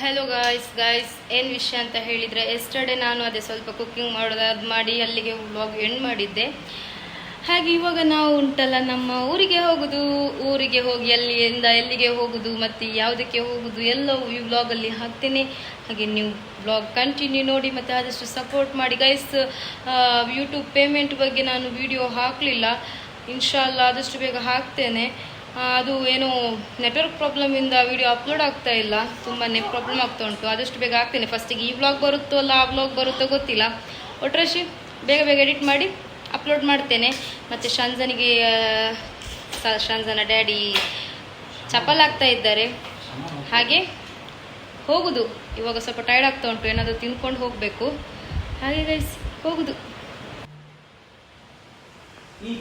Hello guys guys ಏನು ವಿಷಯ ಅಂತ ಹೇಳಿದರೆ ಎಸ್ಟರ್ಡೆ ನಾನು ಅದೇ ಸ್ವಲ್ಪ ಕುಕ್ಕಿಂಗ್ ಮಾಡೋದು ಅದು ಮಾಡಿ ಅಲ್ಲಿಗೆ ವ್ಲಾಗ್ ಎಂಡ್ ಮಾಡಿದ್ದೆ. ಹಾಗೆ ಇವಾಗ ನಾವು ಉಂಟಲ್ಲ, ನಮ್ಮ ಊರಿಗೆ ಹೋಗುದು, ಊರಿಗೆ ಹೋಗಿ ಅಲ್ಲಿಯಿಂದ ಎಲ್ಲಿಗೆ ಹೋಗುದು, ಮತ್ತು ಯಾವುದಕ್ಕೆ ಹೋಗುದು, ಎಲ್ಲವೂ ಈ ವ್ಲಾಗಲ್ಲಿ ಹಾಕ್ತೇನೆ. ಹಾಗೆ ನೀವು ವ್ಲಾಗ್ ಕಂಟಿನ್ಯೂ ನೋಡಿ, ಮತ್ತು ಆದಷ್ಟು ಸಪೋರ್ಟ್ ಮಾಡಿ. ಗೈಸ್ ಯೂಟ್ಯೂಬ್ ಪೇಮೆಂಟ್ ಬಗ್ಗೆ ನಾನು ವಿಡಿಯೋ ಹಾಕಲಿಲ್ಲ. ಇನ್ಶಾಲ್ಲ ಆದಷ್ಟು ಬೇಗ ಹಾಕ್ತೇನೆ. ಅದು ಏನು ನೆಟ್ವರ್ಕ್ ಪ್ರಾಬ್ಲಮಿಂದ ವಿಡಿಯೋ ಅಪ್ಲೋಡ್ ಆಗ್ತಾ ಇಲ್ಲ. ತುಂಬಾ ಪ್ರಾಬ್ಲಮ್ ಆಗ್ತಾ ಉಂಟು. ಆದಷ್ಟು ಬೇಗ ಆಗ್ತೇನೆ ಫಸ್ಟಿಗೆ ಈ ವ್ಲಾಗ್ ಬರುತ್ತೋ ಅಲ್ಲ ಆ ವ್ಲಾಗ್ ಬರುತ್ತೋ ಗೊತ್ತಿಲ್ಲ. ಒಟ್ರಾಶಿ ಬೇಗ ಬೇಗ ಎಡಿಟ್ ಮಾಡಿ ಅಪ್ಲೋಡ್ ಮಾಡ್ತೇನೆ. ಮತ್ತು ಶಂಜನಿಗೆ ಶಂಜನ ಡ್ಯಾಡಿ ಚಪಲ್ ಆಗ್ತಾ ಇದ್ದಾರೆ. ಹಾಗೆ ಹೋಗುದು. ಇವಾಗ ಸ್ವಲ್ಪ ಟೈರ್ಡ್ ಆಗ್ತಾ ಉಂಟು. ಏನಾದರೂ ತಿನ್ಕೊಂಡು ಹೋಗಬೇಕು. ಹಾಗೆ ಗೈಸ್ ಹೋಗುದು. ಈ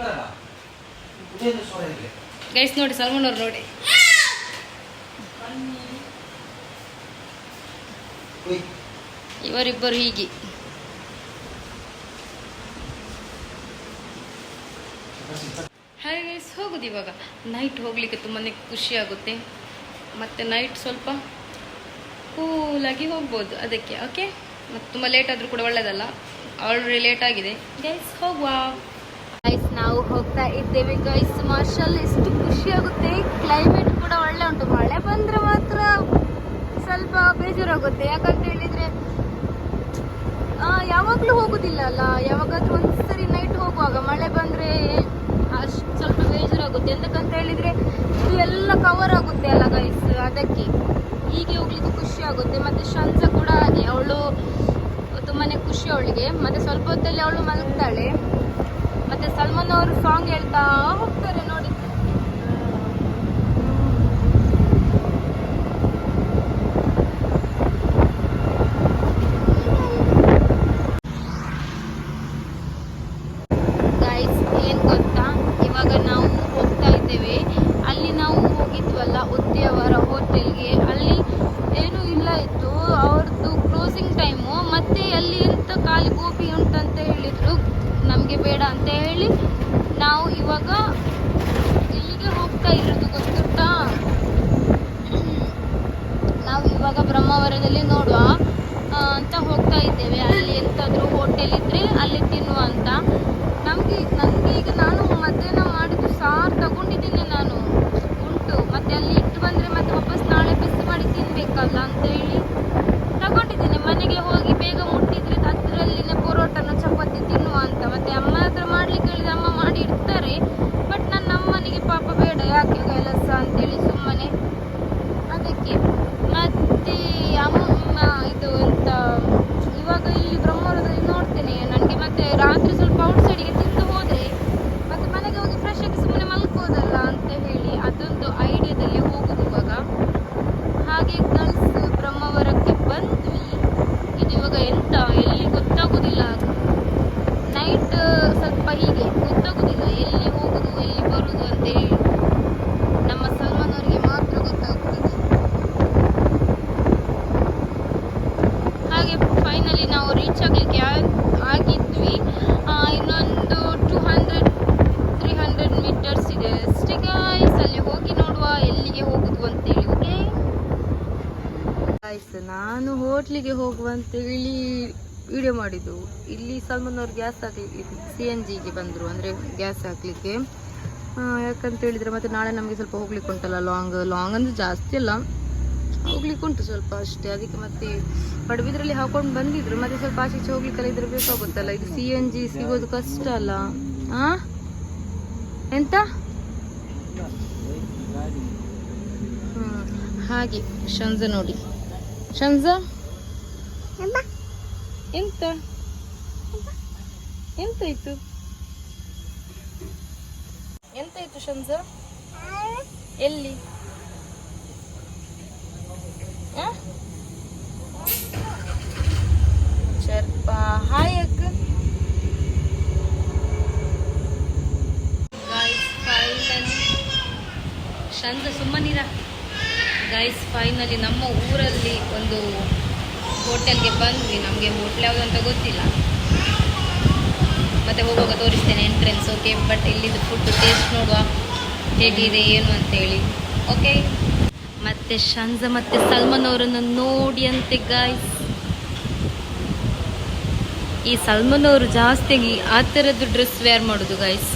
ಗೈಸ್ ನೋಡಿ ಸಲ್ಮಾನ್ ಅವ್ರು ನೋಡಿ. ಇವರಿಬ್ಬರು ಹೀಗೆ. ಹಾಯ್ ಗೈಸ್ ಹೋಗುದು ಇವಾಗ. ನೈಟ್ ಹೋಗ್ಲಿಕ್ಕೆ ತುಂಬಾ ಖುಷಿ ಆಗುತ್ತೆ. ಮತ್ತೆ ನೈಟ್ ಸ್ವಲ್ಪ ಕೂಲಾಗಿ ಹೋಗ್ಬೋದು ಅದಕ್ಕೆ ಓಕೆ ಮತ್ತು ತುಂಬ ಲೇಟ್ ಆದರೂ ಕೂಡ ಒಳ್ಳೆಯದಲ್ಲ ಆಲ್ರೆಡಿ ಲೇಟ್ ಆಗಿದೆ. ಗೈಸ್ ಹೋಗುವ. ಗೈಸ್ ನಾವು ಹೋಗ್ತಾ ಇದ್ದೇವೆ. ಗೈಸ್ ಮಾರ್ಷಲ್ ಎಷ್ಟು ಖುಷಿ ಆಗುತ್ತೆ. ಕ್ಲೈಮೇಟ್ ಕೂಡ ಒಳ್ಳೆ ಉಂಟು. ಮಳೆ ಬಂದ್ರೆ ಮಾತ್ರ ಸ್ವಲ್ಪ ಬೇಜಾರಾಗುತ್ತೆ. ಯಾಕಂತ ಹೇಳಿದ್ರೆ ಯಾವಾಗಲೂ ಹೋಗುದಿಲ್ಲ ಅಲ್ಲ. ಯಾವಾಗಾದ್ರೂ ಒಂದ್ಸರಿ ನೈಟ್ ಹೋಗುವಾಗ ಮಳೆ ಬಂದ್ರೆ ಅಷ್ಟು ಸ್ವಲ್ಪ ಬೇಜಾರಾಗುತ್ತೆ. ಎಂತಕ್ಕಂತ ಹೇಳಿದ್ರೆ, ಇದು ಎಲ್ಲ ಕವರ್ ಆಗುತ್ತೆ ಅಲ್ಲ ಗೈಸ್ ಅದಕ್ಕೆ ಹೀಗೆ ಹೋಗ್ಲಿಕ್ಕೆ ಖುಷಿ ಆಗುತ್ತೆ. ಮತ್ತೆ ಶಂಸ ಕೂಡ ಹಾಗೆ. ಅವಳು ತುಂಬಾನೇ ಖುಷಿ ಅವಳಿಗೆ. ಮತ್ತೆ ಸ್ವಲ್ಪ ಹೊತ್ತಲ್ಲಿ ಅವಳು ಮಲಗ್ತಾಳೆ. ಮತ್ತೆ ಸಲ್ಮಾನ್ ಅವರು ಸಾಂಗ್ ಹೇಳ್ತಾ ಹೋಗ್ತಾರೆ ನೋಡಿ. ಟೈಮು ಮತ್ತೆ ಅಲ್ಲಿ ಎಂತ ಖಾಲಿ ಗೋಬಿ ಉಂಟಂತ ಹೇಳಿದ್ರು. ಬೇಡ ಅಂತ ಹೇಳಿ ನಾವು ಇವಾಗ ಎಲ್ಲಿಗೆ ಹೋಗ್ತಾ ಇರೋದು ಗೊತ್ತುಂಟಾ? ನಾವು ಇವಾಗ ಬ್ರಹ್ಮಾವರದಲ್ಲಿ ನೋಡುವ ಅಂತ ಹೋಗ್ತಾ ಇದ್ದೇವೆ. ಅಲ್ಲಿ ಎಂತಾದ್ರೂ ಹೋಟೆಲ್ ಇದ್ರೆ ಅಲ್ಲಿ ತಿನ್ನುವ ಅಂತ. ನಮಗೆ, ನನಗೆ ಈಗ ನಾನು ಮಧ್ಯಾಹ್ನ ಮಾಡಿದ್ದು ಸಾರು ತಗೊಂಡಿದ್ದೀನಿ ನಾನು. ಉಂಟು. ಮತ್ತೆ ಅಲ್ಲಿ ಇಟ್ಟು ಬಂದ್ರೆ ಮತ್ತೆ ವಾಪಸ್ ನಾಳೆ ಬಿಸಿ ಮಾಡಿ ತಿನ್ಬೇಕಲ್ಲ ಅಂತ ಹೇಳಿ ತಗೊಂಡಿದ್ದೀನಿ. ಮನೆಗೆ ಹೋಗಿ ಬೇಗ ಮುಟ್ಟಿದ್ರೆ ಅದರಲ್ಲಿನೇ ಪರೋಟನ ಚಪಾತಿ ತಿನ್ನುವ ಅಂತ ಮತ್ತೆ ಅಮ್ಮ ಹತ್ರ ಮಾಡ್ಲಿಕ್ಕೆ ಹೇಳಿದ್ರೆ ಅಮ್ಮ ಮಾಡಿ ಇಡ್ತಾರೆ ಬಟ್ ನನ್ನ ಅಮ್ಮನಿಗೆ ಪಾಪ ಬೇಡ ಯಾಕೆ ಕೆಲಸ ಅಂತೇಳಿ ಸುಮ್ಮನೆ ಅದಕ್ಕೆ ಮತ್ತೆ ಅಮ್ಮ ಇದು ಎಂತ ಇವಾಗ ಇಲ್ಲಿ ಬ್ರಹ್ಮವರದಲ್ಲಿ ನೋಡ್ತೇನೆ ನನಗೆ ಮತ್ತೆ ರಾತ್ರಿ ಸ್ವಲ್ಪ ಔಟ್ ಸೈಡಿಗೆ ತಿಂದು ಹೋದ್ರೆ ಮತ್ತೆ ಮನೆಗೆ ಹೋಗಿ ಫ್ರೆಶ್ ಆಗಿ ಸುಮ್ಮನೆ ಮಲ್ಕೋದಲ್ಲ ಅಂತ ಹೇಳಿ ಅದೊಂದು ಐಡಿಯಾದಲ್ಲಿ ಹೋಗುದು ಇವಾಗ ಹಾಗೆ ಗರ್ಲ್ಸ್ ಬ್ರಹ್ಮಾವರಕ್ಕೆ ಬಂದ್ವಿ ಇದು ಇವಾಗ ಎಂತ ಎಲ್ಲಿ ಗೊತ್ತಾಗುದಿಲ್ಲ ನೈಟ್ ಸ್ವಲ್ಪ ಹೀಗೆ ಗೊತ್ತಾಗುದಿಲ್ಲ ಎಲ್ಲಿ ಹೋಗುದು ಎಲ್ಲಿ ಬರುದು ಅಂತ ಹೇಳಿ ನಮ್ಮ ಸಲ್ಮಾನ್ ಅವರಿಗೆ ಮಾತ್ರ ಗೊತ್ತಾಗ್ತದೆ ಹಾಗೆ ಫೈನಲಿ ನಾವು ರೀಚ್ ಆಗಲಿಕ್ಕೆ ಆಗಿದ್ವಿ ಆ, ಇನ್ನೊಂದು two hundred three hundred meters ಇದೆ ಅಷ್ಟೇ ಗಾಯ್ಸ್ ಅಲ್ಲಿ ಹೋಗಿ ನೋಡುವ ಎಲ್ಲಿಗೆ ಹೋಗುದು ಅಂತೇಳಿ ಓಕೆ ಗಾಯ್ಸ್ ನಾನು ಹೋಟ್ಲಿಗೆ ಅಂತೇಳಿ ವಿಡಿಯೋ ಮಾಡಿದ್ದು. ಇಲ್ಲಿ ಸಲ್ಮಾನ್ ಅವ್ರು ಗ್ಯಾಸ್ ಹಾಕ್ಲಿಕ್ಕೆ ಸಿ ಎನ್ ಜಿಗೆ ಬಂದರು. ಅಂದರೆ ಗ್ಯಾಸ್ ಹಾಕಲಿಕ್ಕೆ. ಯಾಕಂತ ಹೇಳಿದರೆ ಮತ್ತೆ ನಾಳೆ ನಮಗೆ ಸ್ವಲ್ಪ ಹೋಗ್ಲಿಕ್ಕೆ ಉಂಟಲ್ಲ ಲಾಂಗ್ ಲಾಂಗ್ ಅಂದರೆ ಜಾಸ್ತಿ ಅಲ್ಲ. ಹೋಗ್ಲಿಕ್ಕೆ ಉಂಟು ಸ್ವಲ್ಪ ಅಷ್ಟೇ. ಅದಕ್ಕೆ ಮತ್ತೆ ಪಡುಬಿದ್ರಲ್ಲಿ ಹಾಕೊಂಡು ಬಂದಿದ್ರು. ಮತ್ತೆ ಸ್ವಲ್ಪ ಆಚೆ ಹೋಗ್ಲಿಕ್ಕೆಲ್ಲ ಇದ್ರೆ ಬೇಕಾಗುತ್ತಲ್ಲ. ಇದು ಸಿ ಎನ್ ಜಿ ಸಿಗೋದು ಕಷ್ಟ ಅಲ್ಲ. ಆ? ಎಂತ? ಹಾಗೆ. ಶಂಜ ನೋಡಿ. ಶಂಜ? ಎಂತ? ಎಂತ? ಇತ್ತು ಎಂತ ಇತ್ತು ಶಂಸ ಎಲ್ಲಿ? ಸ್ವಲ್ಪ ಹಾಯ್ ಅಕ್ಕ. ಶಂತ ಸುಮ್ಮನಿರ. ಗೈಸ್ ಫೈನಲಿ ನಮ್ಮ ಊರಲ್ಲಿ ಒಂದು ಹೋಟೆಲ್ಗೆ ಬಂದ್ವಿ, ನಮಗೆ ಹೋಟ್ಲ್ ಯಾವುದು ಅಂತ ಗೊತ್ತಿಲ್ಲ. ಮತ್ತೆ ಹೋಗುವಾಗ ತೋರಿಸ್ತೇನೆ ಎಂಟ್ರೆನ್ಸ್ ಓಕೆ ಬಟ್ ಇಲ್ಲಿದ್ದು ಫುಡ್ ಟೇಸ್ಟ್ ನೋಡುವ ಹೇಗಿದೆ, ಏನು ಅಂತೇಳಿ. ಓಕೆ ಮತ್ತೆ ಶಂಜ ಮತ್ತೆ ಸಲ್ಮಾನ್ ಅವರನ್ನು ನೋಡಿ ಅಂತೆ ಗಾಯ್ಸ್ ಈ ಸಲ್ಮಾನ್ ಅವರು ಜಾಸ್ತಿಯಾಗಿ ಆ ಥರದ್ದು ಡ್ರೆಸ್ ವೇರ್ ಮಾಡೋದು ಗಾಯ್ಸ್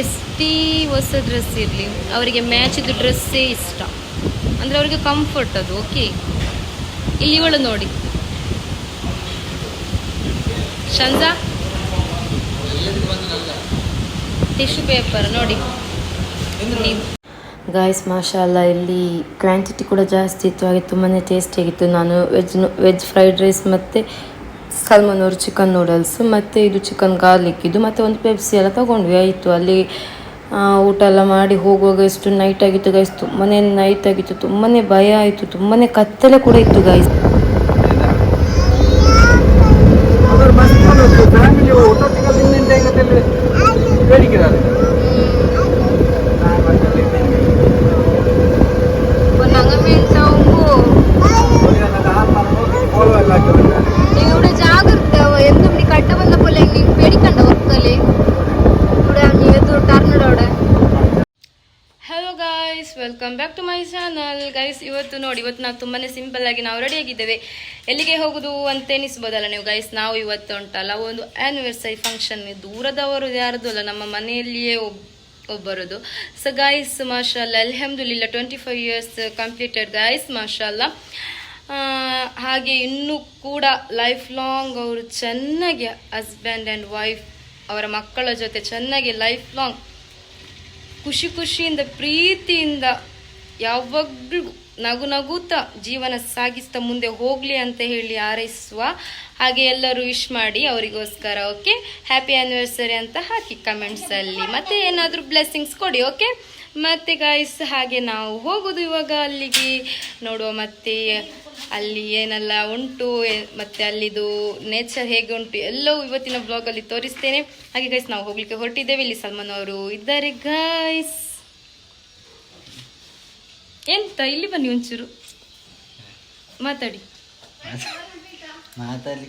ಎಷ್ಟೇ ಹೊಸ ಡ್ರೆಸ್ ಇರಲಿ. ಅವರಿಗೆ ಮ್ಯಾಚಿದ್ದು ಡ್ರೆಸ್ಸೇ ಇಷ್ಟ. ಅಂದರೆ ಅವರಿಗೆ ಕಂಫರ್ಟ್ ಅದು ಓಕೆ ಇಲ್ಲಿ ಇವಳು ನೋಡಿ. ಶಂಜಾ ಟಿಶ್ಯೂ ಪೇಪರ್ ನೋಡಿ. ಗಾಯ್ಸ್ ಮಾಶಾಲ ಇಲ್ಲಿ ಕ್ವಾಂಟಿಟಿ ಕೂಡ ಜಾಸ್ತಿ ಇತ್ತು, ಹಾಗೆ ತುಂಬಾ ಟೇಸ್ಟಿಯಾಗಿತ್ತು ನಾನು ವೆಜ್ ವೆಜ್ ಫ್ರೈಡ್ ರೈಸ್ ಮತ್ತು ಸಲ್ಮನೂರು ಚಿಕನ್ ನೂಡಲ್ಸ್ ಮತ್ತು ಇದು ಚಿಕನ್ ಗಾರ್ಲಿಕ್ ಇದು ಮತ್ತು ಒಂದು ಪೆಪ್ಸಿ ಎಲ್ಲ ತಗೊಂಡ್ವಿ, ಆಯಿತು. ಅಲ್ಲಿ ಊಟ ಎಲ್ಲ ಮಾಡಿ ಹೋಗುವಾಗ ಎಷ್ಟು ನೈಟ್ ಆಗಿತ್ತು ಗೈಸ್ ತುಂಬಾ ನೈಟ್ ಆಗಿತ್ತು ತುಂಬಾ ಭಯ ಆಯಿತು ತುಂಬಾ ಕತ್ತಲೆ ಕೂಡ ಇತ್ತು ಗೈಸ್ ಬೇಡಿಕೆ welcome back to my channel guys ಇವತ್ತು ನೋಡಿ, ಇವತ್ತು ನಾವು ತುಂಬಾ ಸಿಂಪಲ್ ಆಗಿ ನಾವು ರೆಡಿ ಆಗಿದ್ದೇವೆ. ಎಲ್ಲಿಗೆ ಹೋಗುದು ಅಂತ ಎನಿಸ್ಬೋದಲ್ಲ ನೀವು ಗೈಸ್ ನಾವು ಇವತ್ತು ಉಂಟಲ್ಲ, ಒಂದು ಆನಿವರ್ಸರಿ ಫಂಕ್ಷನ್ ದೂರದವರು ಯಾರದು ಅಲ್ಲ, ನಮ್ಮ ಮನೆಯಲ್ಲಿಯೇ ಒಬ್ಬ ಒಬ್ಬರದು. ಸೊ ಗೈಸ್ ಮಾಷಲ್ಲ ಅಲ್ಹಮ್ದುಲಿಲ್ಲ twenty five years completed guys ಮಾಷಲ್ಲ ಹಾಗೆ ಇನ್ನೂ ಕೂಡ ಲೈಫ್ ಲಾಂಗ್ ಅವರು ಚೆನ್ನಾಗಿ ಹಸ್ಬೆಂಡ್ ಆ್ಯಂಡ್ ವೈಫ್ ಅವರ ಮಕ್ಕಳ ಜೊತೆ ಚೆನ್ನಾಗಿ ಲೈಫ್ ಲಾಂಗ್ ಖುಷಿ ಖುಷಿಯಿಂದ, ಪ್ರೀತಿಯಿಂದ ಯಾವಾಗಲೂ ನಗು ನಗುತ್ತಾ ಜೀವನ ಸಾಗಿಸ್ತಾ ಮುಂದೆ ಹೋಗ್ಲಿ ಅಂತ ಹೇಳಿ ಹಾರೈಸುವ ಹಾಗೆ ಎಲ್ಲರೂ ವಿಶ್ ಮಾಡಿ ಅವರಿಗೋಸ್ಕರ ಓಕೆ ಹ್ಯಾಪಿ ಆ್ಯನಿವರ್ಸರಿ ಅಂತ ಹಾಕಿ ಕಮೆಂಟ್ಸ್ ಅಲ್ಲಿ. ಮತ್ತೆ ಏನಾದರೂ ಬ್ಲೆಸ್ಸಿಂಗ್ಸ್ ಕೊಡಿ ಓಕೆ ಮತ್ತೆ ಗಾಯ್ಸ್ ಹಾಗೆ ನಾವು ಹೋಗೋದು ಇವಾಗ ಅಲ್ಲಿಗೆ. ನೋಡುವ ಮತ್ತೆ ಅಲ್ಲಿ ಏನೆಲ್ಲ ಉಂಟು ಮತ್ತೆ ಅಲ್ಲಿದು ನೇಚರ್ ಹೇಗೆ ಉಂಟು, ಎಲ್ಲವೂ ಇವತ್ತಿನ ಬ್ಲಾಗಲ್ಲಿ ತೋರಿಸ್ತೇನೆ. ಹಾಗೆ ಗೈಸ್ ನಾವು ಹೋಗ್ಲಿಕ್ಕೆ ಹೊರಟಿದ್ದೇವೆ. ಇಲ್ಲಿ ಸಲ್ಮಾನ್ ಅವರು ಇದ್ದಾರೆ ಗೈಸ್ ಎಂತ? ಇಲ್ಲಿ ಬನ್ನಿ ಒಂಚೂರು. ಮಾತಾಡಿ.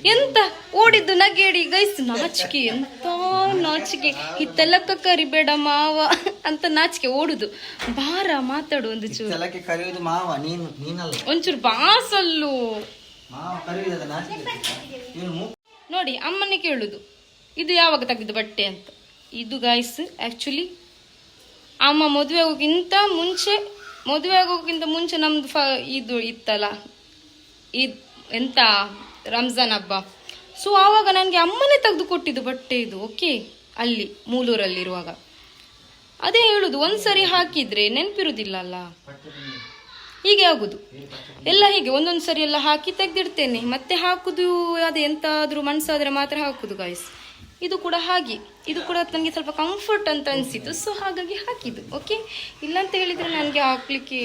ಎಂತ? ಓಡಿದ್ದು ನಗೇಡಿ ಗೈಸ್ ನಾಚಿಕೆ. ಎಂತ ನಾಚಿಕೆ. ಹಿತ್ತಲಕ್ಕ ಕರಿಬೇಡ ಮಾವ ಅಂತ ನಾಚಿಕೆ. ಓಡುದು. ಬಾರ ಮಾತಾಡು ಒಂದು ಚೂರು. ಕರೆಯುವುದು ಮಾವ. ನೀನು ನೀನಲ್ಲ. ಒಂಚೂರು ಬಾಸಲ್ಲು. ನೋಡಿ ಅಮ್ಮನೇ ಕೇಳುದು. ಇದು ಯಾವಾಗ ತೆಗೆದು ಬಟ್ಟೆ ಅಂತ. ಇದು ಗಾಯ್ಸ್ ಆ್ಯಕ್ಚುಲಿ ಅಮ್ಮ ಮದುವೆ ಆಗೋಕ್ಕಿಂತ ಮುಂಚೆ ಮದುವೆ ಆಗೋಕ್ಕಿಂತ ಮುಂಚೆ ನಮ್ದು ಫ ಇದು ಇತ್ತಲ್ಲ ಇದು ಎಂತ ರಂಜಾನ್ ಹಬ್ಬ. ಸೊ ಆವಾಗ ನನಗೆ ಅಮ್ಮನೇ ತೆಗೆದು ಕೊಟ್ಟಿದ್ದು ಬಟ್ಟೆ ಇದು ಓಕೆ ಅಲ್ಲಿ, ಮೂಲೂರಲ್ಲಿರುವಾಗ. ಅದೇ ಹೇಳುದು, ಒಂದ್ಸರಿ ಹಾಕಿದ್ರೆ ನೆನಪಿರುವುದಿಲ್ಲ ಅಲ್ಲ ಹೀಗೆ ಆಗುದು. ಎಲ್ಲ ಹೀಗೆ ಒಂದೊಂದು ಸರಿ ಎಲ್ಲ ಹಾಕಿ ತೆಗೆದಿಡ್ತೇನೆ. ಮತ್ತೆ ಹಾಕುದು, ಅದೇ ಎಂತಾದ್ರೂ ಮನ್ಸಾದ್ರೆ ಮಾತ್ರ ಹಾಕುದು ಗಾಯ್ಸ್ ಇದು ಕೂಡ ಹಾಗೆ. ಇದು ಕೂಡ ನನಗೆ ಸ್ವಲ್ಪ ಕಂಫರ್ಟ್ ಅಂತ ಅನಿಸಿತು ಸೊ ಹಾಗಾಗಿ ಹಾಕಿದ್ದು. ಓಕೆ ಇಲ್ಲಂತ ಹೇಳಿದರೆ ನನಗೆ ಹಾಕ್ಲಿಕ್ಕೆ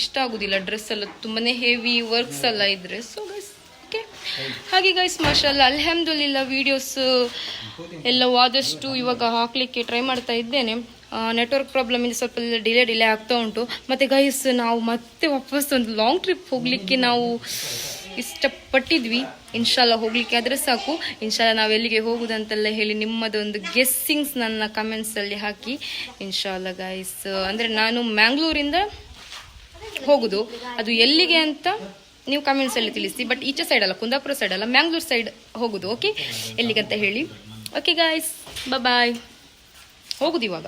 ಇಷ್ಟ ಆಗೋದಿಲ್ಲ. ಡ್ರೆಸ್ ಎಲ್ಲ ತುಂಬಾ ಹೆವಿ ವರ್ಕ್ಸ್ ಎಲ್ಲ ಇದ್ರೆ. ಸೊ ಗೈಸ್ ಓಕೆ ಹಾಗೆ ಗೈಸ್ ಮಾಷಲ್ಲ ಅಲ್ಹಮ್ದುಲಿಲ್ಲ ವೀಡಿಯೋಸ್ ಎಲ್ಲ ಆದಷ್ಟು ಇವಾಗ ಹಾಕ್ಲಿಕ್ಕೆ ಟ್ರೈ ಮಾಡ್ತಾ ಇದ್ದೇನೆ. ನೆಟ್ವರ್ಕ್ ಪ್ರಾಬ್ಲಮ್ ಇಂದ ಸ್ವಲ್ಪ ಡಿಲೇ ಡಿಲೇ ಆಗ್ತಾ ಉಂಟು. ಮತ್ತೆ ಗೈಸ್ ನಾವು ಮತ್ತೆ ವಾಪಸ್ ಒಂದು ಲಾಂಗ್ ಟ್ರಿಪ್ ಹೋಗ್ಲಿಕ್ಕೆ ನಾವು ಇಷ್ಟಪಟ್ಟಿದ್ವಿ. ಇನ್ಶಾಲ್ಲ ಹೋಗ್ಲಿಕ್ಕೆ ಆದರೆ ಸಾಕು. ಇನ್ಶಾಲ್ಲ ನಾವು ಎಲ್ಲಿಗೆ ಹೋಗುದಂತೆಲ್ಲ ಹೇಳಿ ನಿಮ್ಮದೊಂದು ಗೆಸ್ಸಿಂಗ್ಸ್ ನನ್ನ ಕಮೆಂಟ್ಸಲ್ಲಿ ಹಾಕಿ. ಇನ್ಶಾಲ್ಲ ಗೈಸ್ ಅಂದ್ರೆ ನಾನು ಮ್ಯಾಂಗ್ಳೂರಿಂದ ಹೋಗುದು. ಅದು ಎಲ್ಲಿಗೆ ಅಂತ ನೀವು ಕಮೆಂಟ್ಸಲ್ಲಿ ತಿಳಿಸಿ. ಬಟ್ ಈಚೆ ಸೈಡ್ ಅಲ್ಲ ಕುಂದಾಪುರ ಸೈಡ್ ಅಲ್ಲ ಮ್ಯಾಂಗ್ಳೂರ್ ಸೈಡ್ ಹೋಗುದು ಓಕೆ ಎಲ್ಲಿಗಂತ ಹೇಳಿ. ಓಕೆ ಗಾಯ್ಸ್ ಬಾಯ್ ಹೋಗುದು ಇವಾಗ.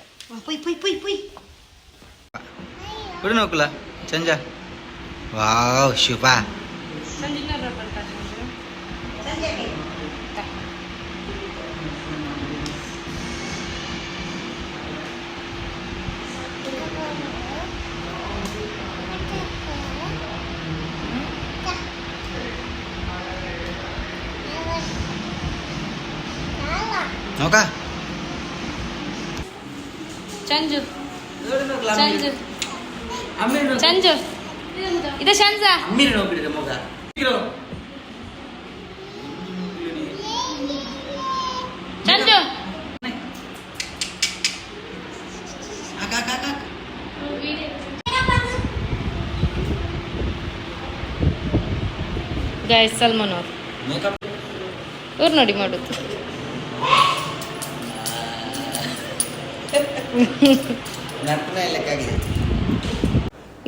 ಚಂಜ. ವಾವ್ ಶುಭ ನೋಕ ಚಂಜು ಚಂಜು ಚಂಜು ಇದು ಶಂಜ ಅಮ್ಮಿರಿ ನೋಬಿಡಿದೆ ಮಗ ಚಂಜು ಹಾಕ ಹಾಕ ಹಾಕ ಗಾಯ್ಸ್ ಸಲ್ಮಾನ್ ಅವ್ರು ಮೇಕಪ್ ಇವ್ರು ನೋಡಿ ಮಾಡುದು ನರ್ಪಣ ಲೆಕ್ಕಾಗಿದೆ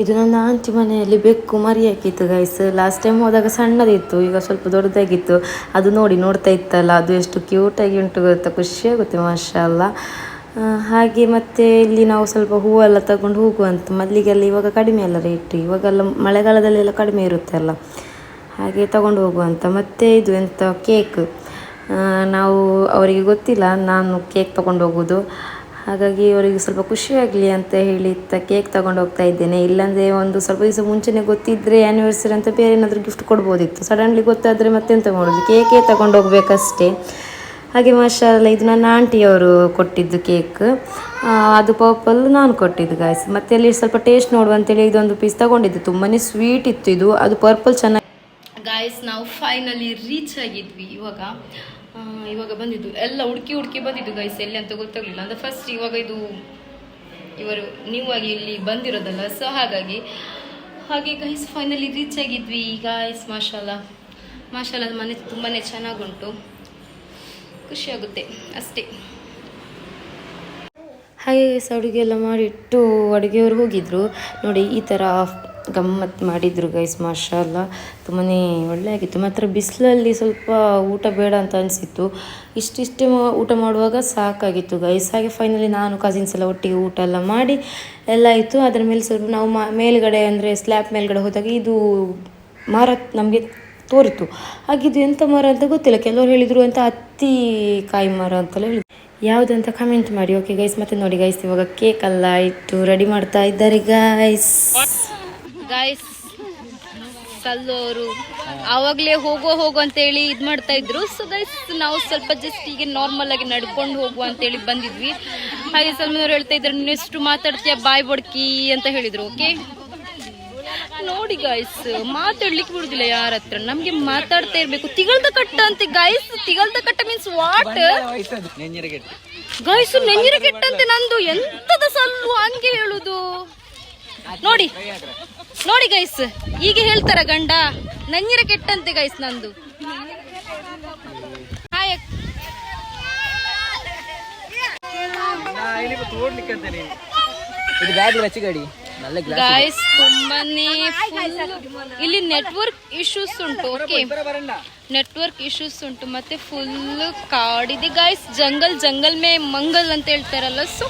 ಇದು ನನ್ನ ಆಂಟಿ ಮನೆಯಲ್ಲಿ ಬೆಕ್ಕು ಮರಿ ಹಾಕಿತ್ತು ಗೈಸ್ ಲಾಸ್ಟ್ ಟೈಮ್ ಹೋದಾಗ ಸಣ್ಣದಿತ್ತು, ಈಗ ಸ್ವಲ್ಪ ದೊಡ್ಡದಾಗಿತ್ತು. ಅದು ನೋಡಿ ನೋಡ್ತಾ ಇತ್ತಲ್ಲ, ಅದು ಎಷ್ಟು ಕ್ಯೂಟಾಗಿ ಉಂಟು ಗೊತ್ತಾ ಖುಷಿಯಾಗುತ್ತೆ ಮಾಷಲ್ಲ ಹಾಗೆ ಮತ್ತೆ ಇಲ್ಲಿ ನಾವು ಸ್ವಲ್ಪ ಹೂವೆಲ್ಲ ತಗೊಂಡು ಹೋಗುವಂತ. ಮಲ್ಲಿಗೆಲ್ಲ ಇವಾಗ ಕಡಿಮೆ ಅಲ್ಲ ರೇಟ್ ಇವಾಗೆಲ್ಲ ಮಳೆಗಾಲದಲ್ಲೆಲ್ಲ ಕಡಿಮೆ ಇರುತ್ತೆ ಅಲ್ಲ. ಹಾಗೆ ತಗೊಂಡು ಹೋಗುವಂತ. ಮತ್ತೆ ಇದು ಎಂತ ಕೇಕ್ ನಾವು, ಅವರಿಗೆ ಗೊತ್ತಿಲ್ಲ, ನಾನು ಕೇಕ್ ತಗೊಂಡು ಹೋಗೋದು ಹಾಗಾಗಿ ಅವರಿಗೆ ಸ್ವಲ್ಪ ಖುಷಿಯಾಗಲಿ ಅಂತ ಹೇಳಿ ತ ಕೇಕ್ ತಗೊಂಡು ಹೋಗ್ತಾ ಇದ್ದೇನೆ. ಇಲ್ಲಾಂದರೆ ಒಂದು ಸ್ವಲ್ಪ ದಿವಸ ಮುಂಚೆನೇ ಗೊತ್ತಿದ್ದರೆ ಆ್ಯನಿವರ್ಸರಿ ಅಂತ ಬೇರೆ ಏನಾದರೂ ಗಿಫ್ಟ್ ಕೊಡ್ಬೋದಿತ್ತು. ಸಡನ್ಲಿ ಗೊತ್ತಾದರೆ ಮತ್ತೆಂತ ಮಾಡೋದು? ಕೇಕೇ ತಗೊಂಡು ಹೋಗ್ಬೇಕಷ್ಟೇ. ಹಾಗೆ ಮಾಷಲ್ಲ ಇದು ನನ್ನ ಆಂಟಿಯವರು ಕೊಟ್ಟಿದ್ದು ಕೇಕ್. ಅದು ಪರ್ಪಲ್ ನಾನು ಕೊಟ್ಟಿದ್ದು ಗಾಯ್ಸ್ ಮತ್ತೆ ಅಲ್ಲಿ ಸ್ವಲ್ಪ ಟೇಸ್ಟ್ ನೋಡುವ ಅಂತೇಳಿ ಇದೊಂದು ಪೀಸ್ ತಗೊಂಡಿದ್ದು. ತುಂಬಾ ಸ್ವೀಟ್ ಇತ್ತು ಇದು. ಅದು ಪರ್ಪಲ್ ಚೆನ್ನಾಗಿ ಗಾಯ್ಸ್ ನಾವು ಫೈನಲಿ ರೀಚ್ ಆಗಿದ್ವಿ ಇವಾಗ. ಇವಾಗ ಬಂದಿದ್ದು. ಎಲ್ಲ ಹುಡುಕಿ ಹುಡುಕಿ ಬಂದಿದ್ದು ಗೈಸ್ ಎಲ್ಲಿ ಅಂತ ಗೊತ್ತಾಗಲಿಲ್ಲ. ಅಂದರೆ ಫಸ್ಟ್ ಇವಾಗ ಇದು ಇವರು, ನೀವು ಆಗಿ ಇಲ್ಲಿ ಬಂದಿರೋದಲ್ಲ ಸೊ ಹಾಗಾಗಿ, ಹಾಗೆ ಗೈಸ್ ಫೈನಲಿ ರೀಚ್ ಆಗಿದ್ವಿ. ಈಗ ಐಸ್ ಮಾಶಾಲ ಮಾಶಾಲ ಮನೆ ತುಂಬಾ ಚೆನ್ನಾಗುಂಟು. ಖುಷಿಯಾಗುತ್ತೆ ಅಷ್ಟೇ. ಹಾಗೆ ಗೈಸ್ ಅಡುಗೆ ಎಲ್ಲ ಮಾಡಿಟ್ಟು ಅಡುಗೆಯವರು ಹೋಗಿದ್ರು. ನೋಡಿ, ಈ ಥರ ಗಮ್ಮತ್ತು ಮಾಡಿದ್ರು ಗೈಸ್ ಮಾಷಲ್ಲ. ತುಂಬಾ ಒಳ್ಳೆ ಆಗಿತ್ತು ಮಾತ್ರ ಬಿಸಿಲಲ್ಲಿ ಸ್ವಲ್ಪ ಊಟ ಬೇಡ ಅಂತ ಅನಿಸಿತ್ತು. ಇಷ್ಟಿಷ್ಟೇ ಊಟ ಮಾಡುವಾಗ ಸಾಕಾಗಿತ್ತು ಗೈಸ್ ಹಾಗೆ ಫೈನಲಿ ನಾನು ಕಸಿನ್ಸ್ ಎಲ್ಲ ಒಟ್ಟಿಗೆ ಊಟ ಎಲ್ಲ ಮಾಡಿ ಎಲ್ಲ ಆಯಿತು. ಅದರ ಮೇಲೆ ಸ್ವಲ್ಪ ನಾವು ಮೇಲ್ಗಡೆ ಅಂದರೆ ಸ್ಲ್ಯಾಬ್ ಮೇಲ್ಗಡೆ ಹೋದಾಗ ಇದು ಮರ ನಮಗೆ ತೋರಿತು. ಹಾಗಿದು ಎಂಥ ಮರ ಅಂತ ಗೊತ್ತಿಲ್ಲ. ಕೆಲವರು ಹೇಳಿದರು ಅಂತ ಹತ್ತಿ ಕಾಯಿ ಮರ ಅಂತೆಲ್ಲ ಹೇಳಿದ್ರು. ಯಾವುದಂತ ಕಮೆಂಟ್ ಮಾಡಿ. ಓಕೆ ಗೈಸ್ ಮತ್ತೆ ನೋಡಿ ಗೈಸ್ ಇವಾಗ ಕೇಕ್ ಎಲ್ಲ ಇಟ್ಟು ರೆಡಿ ಮಾಡ್ತಾ ಇದ್ದಾರೆ ಗೈಸ್ ಗಾಯ್ಸ್ ಸಲ್ಲೋರು ಆವಾಗಲೇ ಹೋಗೋ ಹೋಗು ಅಂತೇಳಿ ಇದು ಮಾಡ್ತಾ ಇದ್ರು. ಸೊ ಗೈಸ್ ನಾವು ಸ್ವಲ್ಪ ಜಸ್ಟ್ ಹೀಗೆ ನಾರ್ಮಲ್ ಆಗಿ ನಡ್ಕೊಂಡು ಹೋಗುವ ಅಂತೇಳಿ ಬಂದಿದ್ವಿ. ಹಾಗೆ ಸಲ್ಮನವ್ರು ಹೇಳ್ತಾ ಇದ್ರು ನೆಕ್ಸ್ಟ್ ಎಷ್ಟು ಮಾತಾಡ್ತೀಯ? ಬಾಯ್ ಬಡ್ಕಿ ಅಂತ ಹೇಳಿದ್ರು ಓಕೆ ನೋಡಿ ಗಾಯ್ಸ್ ಮಾತಾಡ್ಲಿಕ್ಕೆ ಬಿಡುದಿಲ್ಲ ಯಾರ ಹತ್ರ. ನಮ್ಗೆ ಮಾತಾಡ್ತಾ ಇರ್ಬೇಕು. ತಿಗಳ್ದ ಕಟ್ಟ ಅಂತೆ ಗಾಯ್ಸ್ ತಿಗಳ್ದ ಕಟ್ಟ ಮೀನ್ಸ್ ವಾಟ್ ಗಾಯ್ಸ್ ನೆಂಜಿರ ಕೆಟ್ಟಂತೆ ನಂದು. ಎಂತದ ಸಲ್ಲು ಹಂಗೆ ಹೇಳುದು? ನೋಡಿ. ನೋಡಿ ಗೈಸ್ ಈಗ ಹೇಳ್ತಾರ ಗಂಡ ನಂಜಿರ ಕೆಟ್ಟಂತೆ ಗೈಸ್ ನಂದು. ಗೈಸ್ ತುಂಬಾನೇ ಇಲ್ಲಿ ನೆಟ್ವರ್ಕ್ ಇಶ್ಯೂಸ್ ಉಂಟು ಓಕೆ ನೆಟ್ವರ್ಕ್ ಇಶ್ಯೂಸ್ ಉಂಟು ಮತ್ತೆ ಫುಲ್ ಕಾಡಿದೆ ಗೈಸ್ ಜಂಗಲ್ ಜಂಗಲ್ ಮೇ ಮಂಗಲ್ ಅಂತ ಹೇಳ್ತಾರಲ್ಲ ಸೊ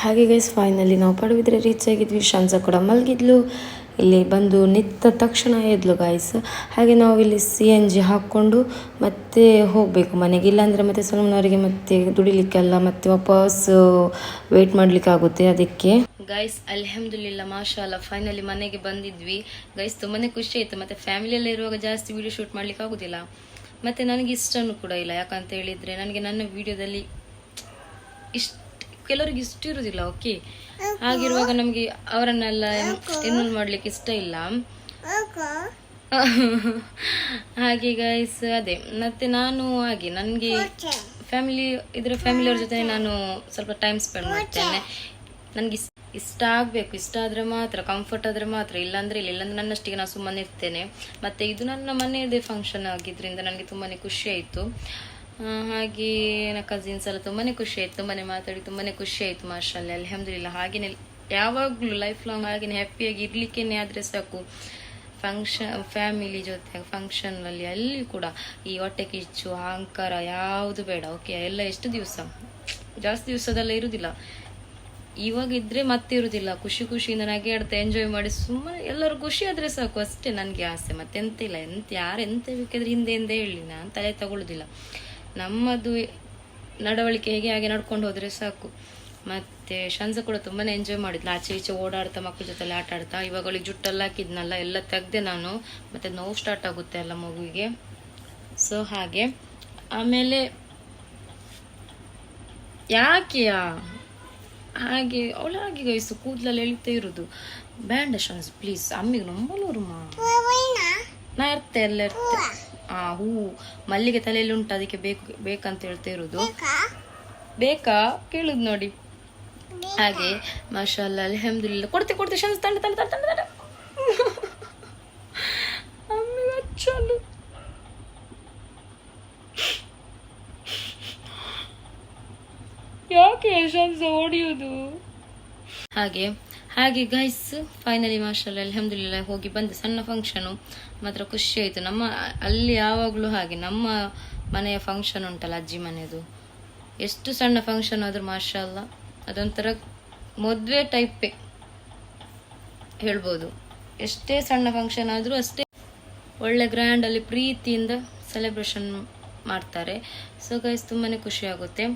ಹಾಗೆ ಗೈಸ್ ಫೈನಲಿ ನಾವು ಪಡುವಿದ್ರೆ ರೀಚ್ ಆಗಿದ್ವಿ. ಶಂಸ ಕೂಡ ಮಲಗಿದ್ಲು. ಇಲ್ಲಿ ಬಂದು ನಿತ್ತ ತಕ್ಷಣ ಎದ್ಲು ಗಾಯ್ಸ್ ಹಾಗೆ ನಾವು ಇಲ್ಲಿ ಸಿ ಎನ್ ಜಿ ಹಾಕ್ಕೊಂಡು ಮತ್ತೆ ಹೋಗಬೇಕು ಮನೆಗೆ. ಇಲ್ಲಾಂದರೆ ಮತ್ತೆ ಸೊಲಮನವರಿಗೆ ಮತ್ತೆ ದುಡಿಲಿಕ್ಕೆಲ್ಲ ಮತ್ತೆ ವಾಪಸ್ ವೆಯ್ಟ್ ಮಾಡಲಿಕ್ಕೆ ಆಗುತ್ತೆ ಅದಕ್ಕೆ. ಗೈಸ್ ಅಲ್ಹಮ್ದುಲಿಲ್ಲ ಮಾಶಾಲ್ಲ ಫೈನಲಿ ಮನೆಗೆ ಬಂದಿದ್ವಿ. ಗೈಸ್ ತುಂಬಾ ಖುಷಿ ಆಯ್ತು. ಮತ್ತೆ ಫ್ಯಾಮಿಲಿ ಎಲ್ಲ ಇರುವಾಗ ಜಾಸ್ತಿ ವಿಡಿಯೋ ಶೂಟ್ ಮಾಡ್ಲಿಕ್ಕೆ ಆಗೋದಿಲ್ಲ ಮತ್ತೆ ನನಗೆ ಇಷ್ಟನೂ ಕೂಡ ಇಲ್ಲ. ಯಾಕಂತ ಹೇಳಿದ್ರೆ, ನನಗೆ ನನ್ನ ವಿಡಿಯೋದಲ್ಲಿ ಇಷ್ಟ ಕೆಲವರಿಗೆ ಇಷ್ಟ ಇರುವುದಿಲ್ಲ ಓಕೆ ಹಾಗಿರುವಾಗ ನಮಗೆ ಅವರನ್ನೆಲ್ಲ ಇನ್ವಾಲ್ವ್ ಮಾಡ್ಲಿಕ್ಕೆ ಇಷ್ಟ ಇಲ್ಲ. ಹಾಗೆ ಗೈಸ್ ಅದೇ. ಮತ್ತೆ ನಾನು ಹಾಗೆ ನನಗೆ ಫ್ಯಾಮಿಲಿ ಇದ್ರ ಫ್ಯಾಮಿಲಿಯವ್ರ ಜೊತೆ ನಾನು ಸ್ವಲ್ಪ ಟೈಮ್ ಸ್ಪೆಂಡ್ ಮಾಡ್ತೇನೆ. ನನಗೆ ಇಷ್ಟ ಆಗಬೇಕು ಇಷ್ಟ ಆದ್ರೆ ಮಾತ್ರ ಕಂಫರ್ಟ್ ಆದ್ರೆ ಮಾತ್ರ ಇಲ್ಲಾಂದ್ರೆ ಇಲ್ಲ. ಇಲ್ಲಾಂದ್ರೆ ನನ್ನಷ್ಟಿಗೆ ನಾನು ಸುಮ್ಮನೆ ಇರ್ತೇನೆ. ಮತ್ತೆ ಇದು ನನ್ನ ಮನೆಯದೇ ಫಂಕ್ಷನ್ ಆಗಿದ್ರಿಂದ ನನಗೆ ತುಂಬಾನೇ ಖುಷಿ ಆಯಿತು. ಹಾಗೆ ನನ್ನ ಕಸಿನ್ಸ್ ಎಲ್ಲ ತುಂಬಾ ಖುಷಿ ಆಯ್ತು ತುಂಬಾ ಮಾತಾಡಿ ತುಂಬಾ ಖುಷಿ ಆಯ್ತು ಮಾರ್ಷಲ್ಲಿ ಅಲ್ಹಮ್ದುಲಿಲ್ಲ. ಹಾಗೇನೆ ಯಾವಾಗಲೂ ಲೈಫ್ ಲಾಂಗ್ ಹಾಗೇನೆ ಹ್ಯಾಪಿಯಾಗಿ ಇರ್ಲಿಕ್ಕೇನೆ ಆದರೆ ಸಾಕು. ಫಂಕ್ಷನ್ ಫ್ಯಾಮಿಲಿ ಜೊತೆ ಫಂಕ್ಷನ್ ಅಲ್ಲಿ ಕೂಡ ಈ ಹೊಟ್ಟೆ ಕಿಚ್ಚು, ಅಹಂಕಾರ ಯಾವುದು ಬೇಡ ಓಕೆ ಎಲ್ಲ ಎಷ್ಟು ದಿವಸ? ಜಾಸ್ತಿ ದಿವಸದೆಲ್ಲ ಇರುವುದಿಲ್ಲ ಇವಾಗ ಇದ್ರೆ ಮತ್ತೆ ಇರುವುದಿಲ್ಲ ಖುಷಿ ಖುಷಿಯಿಂದ ನಗೆಯಾಡ್ತಾ ಎಂಜಾಯ್ ಮಾಡಿ ಸುಮ್ಮನೆ ಎಲ್ಲರೂ ಖುಷಿ ಆದ್ರೆ ಸಾಕು. ಅಷ್ಟೇ ನನಗೆ ಆಸೆ. ಮತ್ತೆ ಎಂತ ಇಲ್ಲ, ಎಂತ ಯಾರು ಎಂತ ಬೇಕಾದ್ರೆ ಹಿಂದೆ ಹಿಂದೆ ಹೇಳಿ. ನಾನು ತಲೆ ತಗೊಳ್ಳೋದಿಲ್ಲ ನಮ್ಮದು ನಡವಳಿಕೆ ಹೇಗೆ ಹಾಗೆ ನಡ್ಕೊಂಡು ಹೋದ್ರೆ ಸಾಕು. ಮತ್ತೆ ಶಂಸ ಕೂಡ ತುಂಬಾನೇ ಎಂಜಾಯ್ ಮಾಡಿದ್ಲು. ಆಚೆ ಈಚೆ ಓಡಾಡ್ತಾ ಮಕ್ಕಳ ಜೊತೆಲಿ ಆಟ ಆಡ್ತಾ. ಇವಾಗ ಅವಳಿಗೆ ಜುಟ್ಟೆಲ್ಲ ಹಾಕಿದ್ನಲ್ಲ, ಎಲ್ಲ ತೆಗ್ದೆ ನಾನು. ಮತ್ತೆ ನೋವು ಸ್ಟಾರ್ಟ್ ಆಗುತ್ತೆ ಅಲ್ಲ ಮಗುವಿಗೆ. ಸೊ ಹಾಗೆ. ಆಮೇಲೆ ಯಾಕೆಯಾ? ಹಾಗೆ ಅವಳು ಹಾಗೆ ಗೈಸು ಕೂದಲಲ್ಲಿ ಎಳಿತಾ ಇರೋದು. ಬ್ಯಾಂಡ್ ಶನ್ಸ್ ಪ್ಲೀಸ್ ಅಮ್ಮಿಗೆ ನಂಬಲೂರು ಮಾ ನಾ ಇರ್ತೆ ಎಲ್ಲ ಇರ್ತೆ ಆ ಹೂ ಮಲ್ಲಿಗೆ ತಲೆಯಲ್ಲಿ ಉಂಟು ಅದಕ್ಕೆ ಬೇಕು ಬೇಕಂತ ಹೇಳ್ತಾ ಇರೋದು ಬೇಕಾ? ಕೇಳುದು ನೋಡಿ. ಹಾಗೆ ಮಾಷಲ್ಲ ಅಲ್ಹಮ್ದುಲಿಲ್ಲ. ಕೊಡ್ತೆ ಕೊಡ್ತೆ ಶಂಸ್ ತಂಡ ತಂಡ ತಂಡ ತಂಡ ಯಾಕೆ ಶಂಸ ಹೊಡಿಯೋದು ಹಾಗೆ ಹಾಗೆ ಗೈಸ್ ಫೈನಲಿ ಮಾರ್ಷಲ್ ಅಲ್ಹಮ್ದುಲಿಲ್ಲ ಹೋಗಿ ಬಂದು ಸಣ್ಣ ಫಂಕ್ಷನು ಮಾತ್ರ ಖುಷಿ ಆಯಿತು. ನಮ್ಮ, ಅಲ್ಲಿ ಯಾವಾಗಲೂ ಹಾಗೆ, ನಮ್ಮ ಮನೆಯ ಫಂಕ್ಷನ್ ಉಂಟಲ್ಲ ಅಜ್ಜಿ ಮನೆಯದು ಎಷ್ಟು ಸಣ್ಣ ಫಂಕ್ಷನ್ ಆದರೂ ಮಾಷಲ್ಲ ಅದೊಂಥರ ಮದುವೆ ಟೈಪೇ ಹೇಳ್ಬೋದು. ಎಷ್ಟೇ ಸಣ್ಣ ಫಂಕ್ಷನ್ ಆದರೂ ಅಷ್ಟೇ ಒಳ್ಳೆ ಗ್ರ್ಯಾಂಡಲ್ಲಿ ಪ್ರೀತಿಯಿಂದ ಸೆಲೆಬ್ರೇಷನ್ ಮಾಡ್ತಾರೆ. ಸೊ ಗೈಸ್ ತುಂಬಾ ಖುಷಿ ಆಗುತ್ತೆ.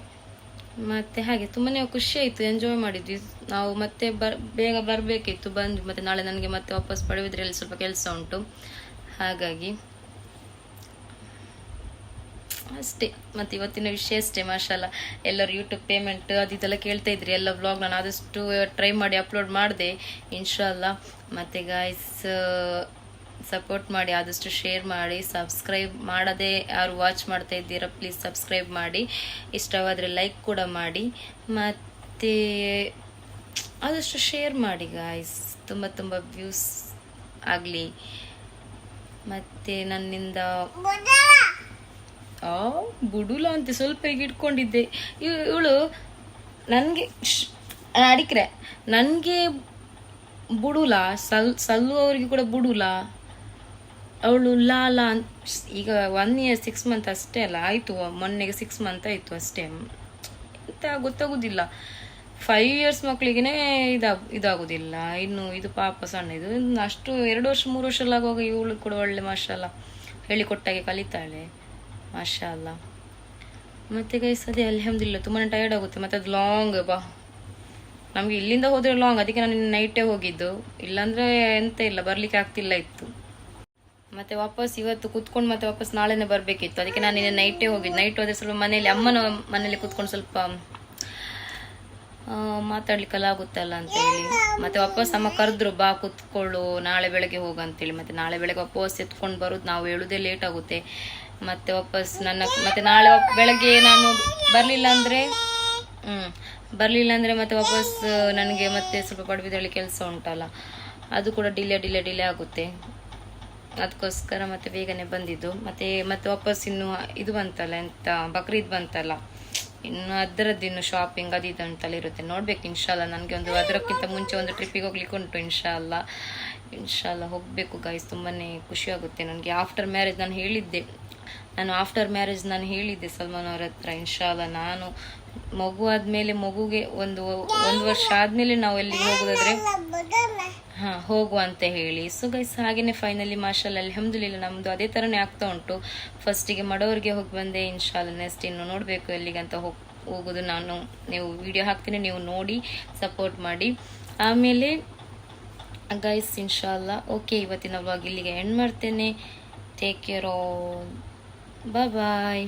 ಮತ್ತು ಹಾಗೆ ತುಂಬಾನೇ ಖುಷಿ ಆಯಿತು ಎಂಜಾಯ್ ಮಾಡಿದ್ವಿ. ನಾವು ಮತ್ತೆ ಬರ್ ಬೇಗ ಬರಬೇಕಿತ್ತು ಬಂದು ಮತ್ತೆ ನಾಳೆ ನನಗೆ ಮತ್ತೆ ವಾಪಸ್ ಪಡೆಯುವುದ್ರಲ್ಲಿ ಸ್ವಲ್ಪ ಕೆಲಸ ಉಂಟು. ಹಾಗಾಗಿ ಅಷ್ಟೇ. ಮತ್ತು ಇವತ್ತಿನ ವಿಷಯ ಅಷ್ಟೇ ಮಾಷಾಲ ಎಲ್ಲರೂ ಯೂಟ್ಯೂಬ್ ಪೇಮೆಂಟ್ ಅದು ಇದೆಲ್ಲ ಕೇಳ್ತಾ ಇದ್ರಿ. ಎಲ್ಲ ವ್ಲಾಗ್ ನಾನು ಆದಷ್ಟು ಟ್ರೈ ಮಾಡಿ ಅಪ್ಲೋಡ್ ಮಾಡಿದೆ, ಇನ್ಶಾಲ್ಲ. ಮತ್ತು ಗಾಯ್ಸ್ ಸಪೋರ್ಟ್ ಮಾಡಿ, ಆದಷ್ಟು ಶೇರ್ ಮಾಡಿ ಸಬ್ಸ್ಕ್ರೈಬ್ ಮಾಡದೆ ಯಾರು ವಾಚ್ ಮಾಡ್ತಾ ಇದ್ದೀರಾ ಪ್ಲೀಸ್ ಸಬ್ಸ್ಕ್ರೈಬ್ ಮಾಡಿ. ಇಷ್ಟವಾದರೆ ಲೈಕ್ ಕೂಡ ಮಾಡಿ. ಮತ್ತು ಆದಷ್ಟು ಶೇರ್ ಮಾಡಿ ಗಾಯ್ಸ್ ತುಂಬ ತುಂಬ ವ್ಯೂಸ್ ಆಗಲಿ. ಮತ್ತು ನನ್ನಿಂದ ಆ, ಬುಡುಲ ಅಂತ ಸ್ವಲ್ಪ ಈಗ ಇಟ್ಕೊಂಡಿದ್ದೆ ಇವಳು ನನಗೆ ಅಡಿಕ್ರೆ. ನನಗೆ ಬುಡುಲ, ಸಲ್ ಸಲ್ಲುವವರಿಗೆ ಕೂಡ ಬುಡುಲ. ಅವಳು ಲಾಲ ಈಗ ಒನ್ ಇಯರ್ ಸಿಕ್ಸ್ ಮಂತ್ ಅಷ್ಟೇ ಅಲ್ಲ, ಆಯಿತು, ಮೊನ್ನೆಗೆ ಸಿಕ್ಸ್ ಮಂತ್ ಆಯಿತು ಅಷ್ಟೇ. ಎಂತ ಗೊತ್ತಾಗೋದಿಲ್ಲ. ಫೈವ್ ಇಯರ್ಸ್ ಮಕ್ಕಳಿಗೆ ಇದಾಗ ಇದಾಗೋದಿಲ್ಲ. ಇನ್ನು ಇದು ಪಾಪ ಸಣ್ಣ ಇದು ಅಷ್ಟು ಎರಡು ವರ್ಷ, ಮೂರು ವರ್ಷ ಆಗುವಾಗ ಇವಳು ಕೂಡ ಒಳ್ಳೆ ಮಾಷಲ್ಲ ಹೇಳಿಕೊಟ್ಟಾಗೆ ಕಲಿತಾಳೆ. ಮಾಷಾ ಅಲ್ಲ ಮತ್ತೆ ಗೈಸ್ ಅದೇ ಅಲ್ಹಮ್ದಿಲ್ಲ ತುಂಬಾ ಟಯರ್ಡ್ ಆಗುತ್ತೆ. ಮತ್ತೆ ಅದು ಲಾಂಗ್ ಬಾ. ನಮಗೆ ಇಲ್ಲಿಂದ ಹೋದರೆ ಲಾಂಗ್ ಅದಕ್ಕೆ ನಾನು ನೈಟೇ ಹೋಗಿದ್ದು. ಇಲ್ಲಾಂದರೆ ಎಂತ ಇಲ್ಲ, ಬರಲಿಕ್ಕೆ ಆಗ್ತಿಲ್ಲ ಇತ್ತು. ಮತ್ತೆ ವಾಪಸ್ ಇವತ್ತು ಕುತ್ಕೊಂಡು ಮತ್ತೆ ವಾಪಸ್ ನಾಳೆನೇ ಬರಬೇಕಿತ್ತು. ಅದಕ್ಕೆ ನಾನು ನಿನ್ನೆ ನೈಟೇ ಹೋಗಿದ್ದು ನೈಟ್ ಹೋದ್ರೆ ಸ್ವಲ್ಪ ಮನೇಲಿ ಅಮ್ಮನ ಮನೇಲಿ ಕುತ್ಕೊಂಡು ಸ್ವಲ್ಪ ಮಾತಾಡ್ಲಿಕ್ಕೆಲ್ಲ ಆಗುತ್ತಲ್ಲ ಅಂತ ಹೇಳಿ ಮತ್ತೆ ವಾಪಸ್ ಅಮ್ಮ ಕರೆದ್ರು, ಬಾ, ಕುತ್ಕೊಳ್ಳು, ನಾಳೆ ಬೆಳಗ್ಗೆ ಹೋಗು ಅಂತೇಳಿ. ಮತ್ತೆ ನಾಳೆ ಬೆಳಗ್ಗೆ ವಾಪಸ್ ಎತ್ಕೊಂಡು ಬರೋದು ನಾವು ಹೇಳುದೇ ಲೇಟ್ ಆಗುತ್ತೆ. ಮತ್ತೆ ವಾಪಸ್ ನನ್ನ, ಮತ್ತೆ ನಾಳೆ ಬೆಳಗ್ಗೆ ನಾನು ಬರಲಿಲ್ಲ ಅಂದರೆ ಹ್ಞೂ ಬರಲಿಲ್ಲ ಅಂದರೆ ಮತ್ತೆ ವಾಪಸ್ ನನಗೆ ಮತ್ತೆ ಸ್ವಲ್ಪ ಪಡುಬಿದ್ರಲ್ಲಿ ಕೆಲಸ ಉಂಟಲ್ಲ. ಅದು ಕೂಡ ಡಿಲೇ ಡಿಲೇ ಡಿಲೇ ಆಗುತ್ತೆ. ಅದಕ್ಕೋಸ್ಕರ ಮತ್ತೆ ಬೇಗನೆ ಬಂದಿದ್ದು. ಮತ್ತೆ ಮತ್ತೆ ವಾಪಸ್ ಇನ್ನು ಇದು ಬಂತಲ್ಲ, ಎಂತ, ಬಕ್ರೀದ್ ಬಂತಲ್ಲ. ಇನ್ನು ಅದರದ್ದು ಇನ್ನು ಶಾಪಿಂಗ್ ಅದು ಇದು ಅಂತಲ್ಲ ಇರುತ್ತೆ. ನೋಡ್ಬೇಕು, ಇನ್ಶಾಲ್ಲ. ನನಗೆ ಒಂದು ಅದರಕ್ಕಿಂತ ಮುಂಚೆ ಒಂದು ಟ್ರಿಪ್ಪಿಗೆ ಹೋಗ್ಲಿಕ್ಕೆ ಉಂಟು, ಇನ್ಶಾಲ್ಲ. ಇನ್ಶಾಲ್ಲ ಹೋಗಬೇಕು ಗೈಸ್ ತುಂಬಾ ಖುಷಿ ಆಗುತ್ತೆ ನನಗೆ. ಆಫ್ಟರ್ ಮ್ಯಾರೇಜ್ ನಾನು ಹೇಳಿದ್ದೆ. ನಾನು ಆಫ್ಟರ್ ಮ್ಯಾರೇಜ್ ನಾನು ಹೇಳಿದ್ದೆ ಸಲ್ಮಾನ್ ಅವ್ರ ಹತ್ರ, ಇನ್ಶಾಲ್ಲ. ನಾನು ಮಗು ಆದಮೇಲೆ ಮಗುಗೆ ಒಂದು ಒಂದು ವರ್ಷ ಆದಮೇಲೆ ನಾವು ಎಲ್ಲಿಗೆ ಹೋಗೋದಾದ್ರೆ? ಹಾ ಹೋಗುವ ಅಂತ ಹೇಳಿ. ಸೊ ಗೈಸ್ ಹಾಗೇನೆ ಫೈನಲಿ ಮಾರ್ಷಲ್ ಅಲ್ಹಮ್ದುಲಿಲ್ಲ ನಮ್ಮದು ಅದೇ ಥರನೇ ಆಗ್ತಾ ಉಂಟು. ಫಸ್ಟಿಗೆ ಮಡೋರಿಗೆ ಹೋಗಿ ಬಂದೆ, ಇನ್ಶಾಲ್ ನೆಕ್ಸ್ಟ್ ಇನ್ನು ನೋಡಬೇಕು ಎಲ್ಲಿಗಂತ ಹೋಗ್, ಹೋಗೋದು ನಾನು. ನೀವು ವಿಡಿಯೋ ಹಾಕ್ತೀನಿ, ನೀವು ನೋಡಿ ಸಪೋರ್ಟ್ ಮಾಡಿ. ಆಮೇಲೆ ಗೈಸ್ ಇನ್ಶಾಲ್ಲ ಓಕೆ ಇವತ್ತಿನ ವ್ಲಾಗ್ ಇಲ್ಲಿಗೆ ಎಂಡ್ ಮಾಡ್ತೇನೆ. Take care all bye